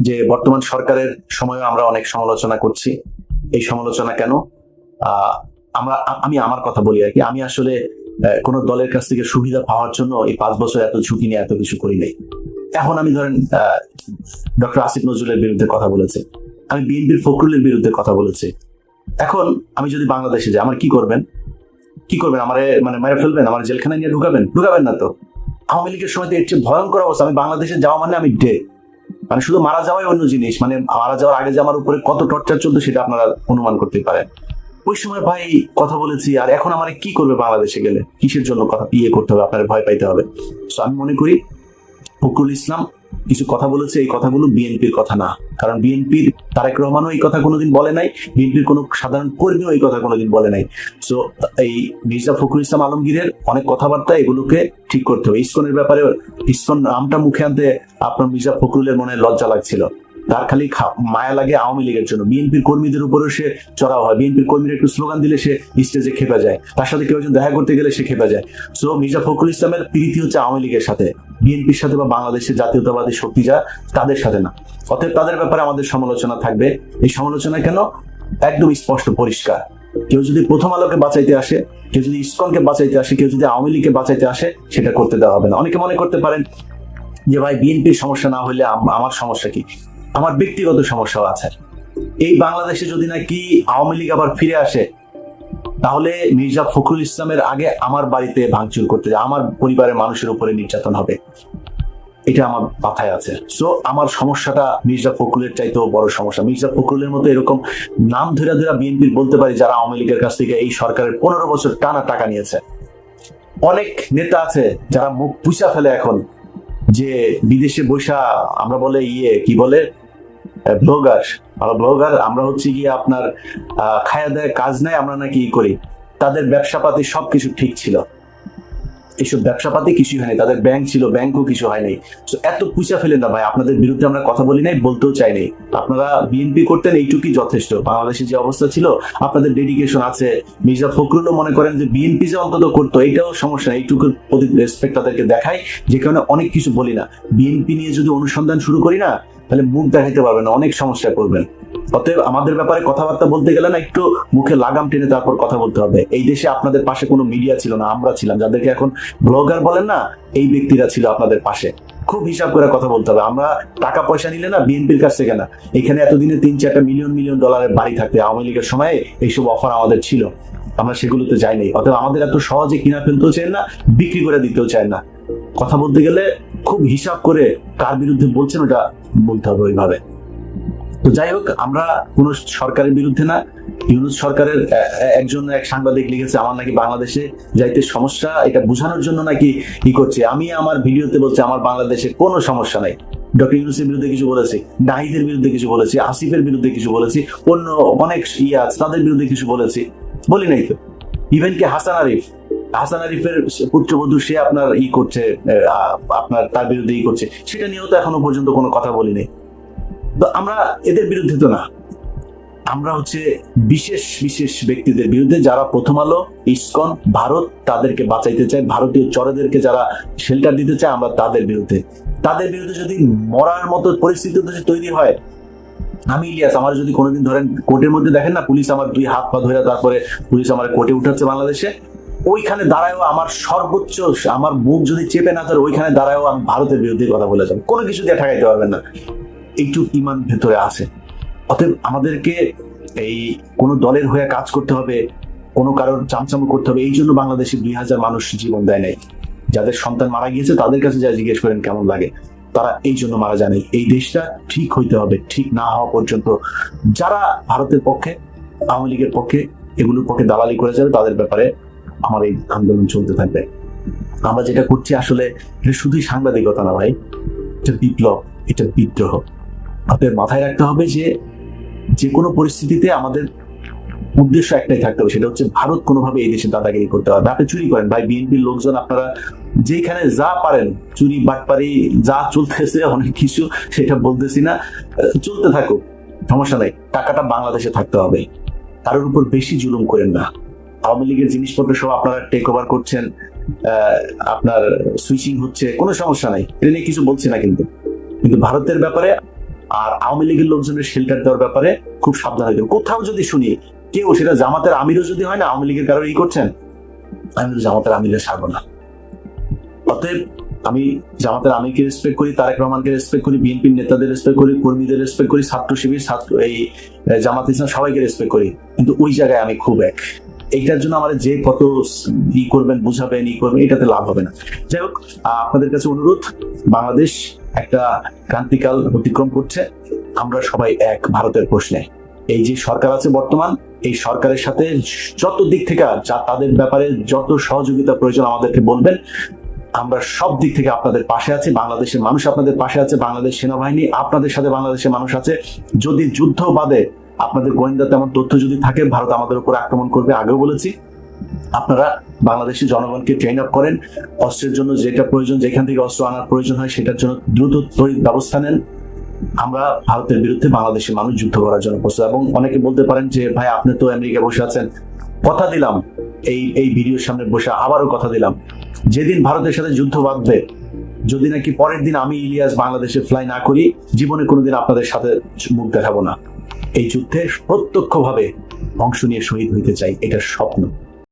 যে বর্তমান সরকারের সময়ও আমরা অনেক সমালোচনা করছি। এই সমালোচনা কেন? আমরা, আমি আমার কথা বলি আর কি। আমি আসলে কোন দলের কাছ থেকে সুবিধা পাওয়ার জন্য এই পাঁচ বছর এত ঝুঁকি নিয়ে এত কিছু করি নাই। এখন আমি ধরেন ডক্টর আসিফ নজরুলের বিরুদ্ধে কথা বলেছে। আমি বিএনপির ফখরুলের বিরুদ্ধে কথা বলেছি। এখন আমি যদি বাংলাদেশে যাই, আমার কি করবেন? কি করবেন? আমার মানে মেরে ফেলবেন? আমার জেলখানায় নিয়ে ঢুকাবেন? ঢুকাবেন না তো। আওয়ামী লীগের সময় তো এর চেয়ে ভয়ঙ্কর অবস্থা। আমি বাংলাদেশে যাওয়া মানে আমি ডে মানে শুধু মারা যাওয়াই অন্য জিনিস। মানে মারা যাওয়ার আগে যে আমার উপরে কত টর্চার চলতো সেটা আপনারা অনুমান করতে পারেন। ওই সময় ভাই কথা বলেছি, আর এখন আমার কি করবে বাংলাদেশে গেলে? কিসের জন্য কথা ইয়ে করতে হবে, আপনার ভয় পাইতে হবে। তো আমি মনে করি ফখরুল ইসলাম কিছু কথা বলেছে, এই কথাগুলো বিএনপির কথা না। কারণ বিএনপির তারেক রহমানও এই কথা কোনোদিন বলে নাই, বিএনপির কোনো সাধারণ কর্মীও এই কথা কোনোদিন বলে নাই। সো এই মির্জা ফখরুল ইসলাম আলমগীরের অনেক কথাবার্তা এগুলোকে ঠিক করতে হবে। ইসকনের ব্যাপারে ইসকন নামটা মুখে আনতে আপনার মির্জা ফখরুলের মনে লজ্জা লাগছিল। তার খালি মায়া লাগে আওয়ামী লীগের জন্য। বিএনপির কর্মীদের উপরেও সে চড়াও হয়। বিএনপির কর্মীরা একটু স্লোগান দিলে সে স্টেজে খেপে যায়। তার সাথে কেউ একজন দেখা করতে গেলে সে খেপে যায়। সো মির্জা ফখরুল ইসলামের প্রীতি হচ্ছে আওয়ামী লীগের সাথে। বিএনপির সাথে বা বাংলাদেশের জাতীয়তাবাদী শক্তি যা তাদের সাথে না। অতএব তাদের ব্যাপারে আমাদের সমালোচনা থাকবে। এই সমালোচনা কেন? একদম স্পষ্ট, পরিষ্কার। কেউ যদি প্রথম আলোকে বাঁচাইতে আসে, কেউ যদি ইসকনকে বাঁচাইতে আসে, কেউ যদি আওয়ামী লীগকে বাঁচাইতে আসে, সেটা করতে দেওয়া হবে না। অনেকে মনে করতে পারেন যে, ভাই, বিএনপির সমস্যা না হলে আমার সমস্যা কি? আমার ব্যক্তিগত সমস্যাও আছে। এই বাংলাদেশে যদি নাকি আওয়ামী লীগ আবার ফিরে আসে তাহলে মির্জা ফখরুল ইসলামের আগে আমার বাড়িতে ভাঙচুর করতে আমার পরিবারের মানুষের উপরে নির্যাতন হবে। এটা আমার মাথায় আছে। সো আমার সমস্যাটা মির্জা ফখরুলের চাইতেও বড় সমস্যা। মির্জা ফখরুলের মতো এরকম নাম ধরে ধরে বিএনপির বলতে পারি যারা আওয়ামী লীগের কাছ থেকে এই সরকারের পনেরো বছর টানা টাকা নিয়েছে। অনেক নেতা আছে যারা মুখ পুষা ফেলে এখন যে বিদেশে বৈশা আমরা বলে ইয়ে কি বলে? ব্লগার আমরা ব্লগার আমরা হচ্ছে গিয়ে আপনার খায়া দেয় কাজ নাই, আমরা নাকি করি। তাদের ব্যবসাপাতি সবকিছু ঠিক ছিল। এইসব ব্যবসাপাতি কিছুই হয়নি, তাদের ব্যাংক ছিল ব্যাংকও কিছু হয়নি। তো এত পুষা ফেলেন না ভাই, আপনাদের বিরুদ্ধে আমরা কথা বলি নাই, বলতেও চাই নাই। আপনারা বিএনপি করতেন, এইটুকুই যথেষ্ট। বাংলাদেশের যে অবস্থা ছিল, আপনাদের ডেডিকেশন আছে। মির্জা ফখরুলও মনে করেন যে বিএনপি যে অন্তত করতো এইটাও সমস্যা এইটুকুর প্রতি রেসপেক্ট তাদেরকে দেখাই, যে কারণে অনেক কিছু বলি না। বিএনপি নিয়ে যদি অনুসন্ধান শুরু করি না তাহলে মুখ দেখাইতে পারবেন, অনেক সমস্যা করবেন। অতএব আমাদের ব্যাপারে কথাবার্তা বলতে গেলে না, একটু মুখে লাগাম টেনে তারপর কথা বলতে হবে। এই দেশে আপনাদের পাশে কোনো মিডিয়া ছিল না, আমরা ছিলাম। যাদেরকে এখন ব্লগার বলেন না, এই ব্যক্তিরা ছিল আপনাদের পাশে। খুব হিসাব করে কথা বলতে হবে। আমরা টাকা পয়সা নিলে না, বিএনপির কাছ থেকে না। এখানে এতদিনে তিন চারটা মিলিয়ন মিলিয়ন ডলারের বাড়ি থাকতে আওয়ামী লীগের সময় এইসব অফার আমাদের ছিল। আমরা সেগুলোতে যাইনি। অতএব আমাদের এত সহজে কিনা ফেলতেও চাই না, বিক্রি করে দিতেও চাই না। কথা বলতে গেলে খুব হিসাব করে কার বিরুদ্ধে বলছেন ওটা বলতে হবে ওইভাবে। তো যাই হোক, আমরা কোন সরকারের বিরুদ্ধে না, ইউনুস সরকারের একজন এক সাংবাদিক লিখেছে, আমার নাকি বাংলাদেশে যাইতে সমস্যা, এটা বোঝানোর জন্য নাকি ই করছে। আমি আমার ভিডিওতে বলছি, আমার বাংলাদেশে কোনো সমস্যা নাই। ডক্টর ইউনুসের বিরুদ্ধে কিছু বলেছি, নাহিদের বিরুদ্ধে কিছু বলেছি, আসিফের বিরুদ্ধে কিছু বলেছি, অন্য অনেক ইয়ে আছে, তাদের বিরুদ্ধে কিছু বলেছি। বলি নাই তো। ইভেন কি হাসান আরিফ হাসান আরিফের পুত্রবধূ সে আপনার ই করছে আপনার তার বিরুদ্ধে ই করছে। সেটা নিয়েও তো এখনও পর্যন্ত কোনো কথা বলিনি। তো আমরা এদের বিরুদ্ধে তো না। আমরা হচ্ছে বিশেষ বিশেষ ব্যক্তিদের বিরুদ্ধে যারা প্রথম আলো, ইসকন, ভারত তাদেরকে বাঁচাইতে চায়, ভারতীয় চরেদেরকে যারা শেল্টার দিতে চায়, আমরা তাদের বিরুদ্ধে। তাদের বিরুদ্ধে যদি মরার মতো পরিস্থিতি যদি তৈরি হয়। আমি ইলিয়াস, আমার যদি কোনোদিন ধরেন কোর্টের মধ্যে দেখেন না, পুলিশ আমার দুই হাত পা ধরে তারপরে পুলিশ আমার কোর্টে উঠাচ্ছে বাংলাদেশে ওইখানে দাঁড়ায়ও আমার সর্বোচ্চ, আমার মুখ যদি চেপে না ধরে, ওইখানে দাঁড়ায়ও আমি ভারতের বিরুদ্ধে কথা বলে যাব। কোনো কিছু দিয়ে ঠেকাইতে পারবেন না। একটু ইমান ভেতরে আছে। অতএব আমাদেরকে এই কোনো দলের হয়ে কাজ করতে হবে, কোনো কারোর চামচাম করতে হবে। এই জন্য বাংলাদেশে দুই হাজার মানুষ জীবন দেয় নাই। যাদের সন্তান মারা গিয়েছে, তাদের কাছে যা জিজ্ঞেস করেন কেমন লাগে, তারা এই জন্য মারা যায় নাই। এই দেশটা ঠিক হইতে হবে, ঠিক না হওয়া পর্যন্ত। যারা ভারতের পক্ষে, আওয়ামী লীগের পক্ষে এগুলোর পক্ষে দালালি করে যাবে, তাদের ব্যাপারে আমার এই আন্দোলন চলতে থাকবে। আমরা যেটা করছি আসলে, এটা শুধুই সাংবাদিকতা না ভাই। এটা বিপ্লব, এটা বিদ্রোহ। আপনাদের মাথায় রাখতে হবে যে যে কোনো পরিস্থিতিতে আমাদের উদ্দেশ্য একটাই থাকতে হবে, সেটা হচ্ছে ভারত কোনোভাবে এই দেশে দাদাগিরি করতে পারবে আপনি চুরি করেন ভাই, বিএনপির লোকজন আপনারা যেখানে যা পারেন, চুরি, বাটপারি, যা চলতেছে, অনেক কিছু, সেটা বলতেছি না। চলতে থাকুক, সমস্যা নাই। টাকাটা বাংলাদেশে থাকতে হবে। কারোর উপর বেশি জুলুম করেন না। আওয়ামী লীগের জিনিসপত্র সব আপনারা টেক ওভার করছেন আপনার সুইচিং হচ্ছে, কোনো সমস্যা নাই। এটা নিয়ে কিছু বলছি না কিন্তু। কিন্তু ভারতের ব্যাপারে আর আওয়ামী লীগের লোকজনের শেল্টার দেওয়ার ব্যাপারে খুব সাবধান হবে। কোথাও যদি শুনি, কেউ সেটা জামাতের আমিরও যদি হয় না, আওয়ামী লীগের কারও ই করছেন, আমি জামাতের আমিরের ছাড়বো না। অতএব আমি জামাতের আমিকে রেসপেক্ট করি, তারেক রহমানকে রেসপেক্ট করি, বিএনপির নেতাদের রেসপেক্ট করি, কর্মীদের রেসপেক্ট করি, ছাত্র শিবির, ছাত্র এই জামাত ইসলাম সবাইকে রেসপেক্ট করি। কিন্তু ওই জায়গায় আমি খুব এক। এইটার জন্য আমাদের যে কত ই করবেন, বুঝাবেন, ই করবেন, এটাতে লাভ হবে না। যাই হোক আপনাদের কাছে অনুরোধ, বাংলাদেশ একটা ক্রান্তিকাল অতিক্রম করছে, আমরা সবাই এক ভারতের প্রশ্নে। এই যে সরকার আছে বর্তমান, এই সরকারের সাথে যত দিক থেকে যা তাদের ব্যাপারে যত সহযোগিতা প্রয়োজন আমাদেরকে বলবেন, আমরা সব দিক থেকে আপনাদের পাশে আছি, বাংলাদেশের মানুষ আপনাদের পাশে আছে, বাংলাদেশ সেনাবাহিনী আপনাদের সাথে বাংলাদেশের মানুষ আছে। যদি যুদ্ধ বাদে আপনাদের গোয়েন্দা তেমন তথ্য যদি থাকে, ভারত আমাদের উপর আক্রমণ করবে, আগেও বলেছি। আপনারা বাংলাদেশের জনগণকে ট্রেন আপ করেন। অস্ত্রের জন্য যেটা প্রয়োজন, যেখান থেকে অস্ত্র আনার প্রয়োজন হয়, সেটার জন্য দ্রুত তড়িৎ ব্যবস্থা নেন। আমরা ভারতের বিরুদ্ধে বাংলাদেশের মানুষ যুদ্ধ করার জন্য প্রস্তুত। এবং অনেকে বলতে পারেন যে, ভাই, আপনি তো আমেরিকা বসে আছেন। কথা দিলাম। এই এই ভিডিওর সামনে বসে আবারও কথা দিলাম। যেদিন ভারতের সাথে যুদ্ধ বাঁধবে, যদি নাকি পরের দিন আমি ইলিয়াস বাংলাদেশে ফ্লাই না করি, জীবনে কোনোদিন আপনাদের সাথে মুখ দেখাবো না। এই যুদ্ধে প্রত্যক্ষভাবে অংশ নিয়ে শহীদ হইতে চাই এটা স্বপ্ন।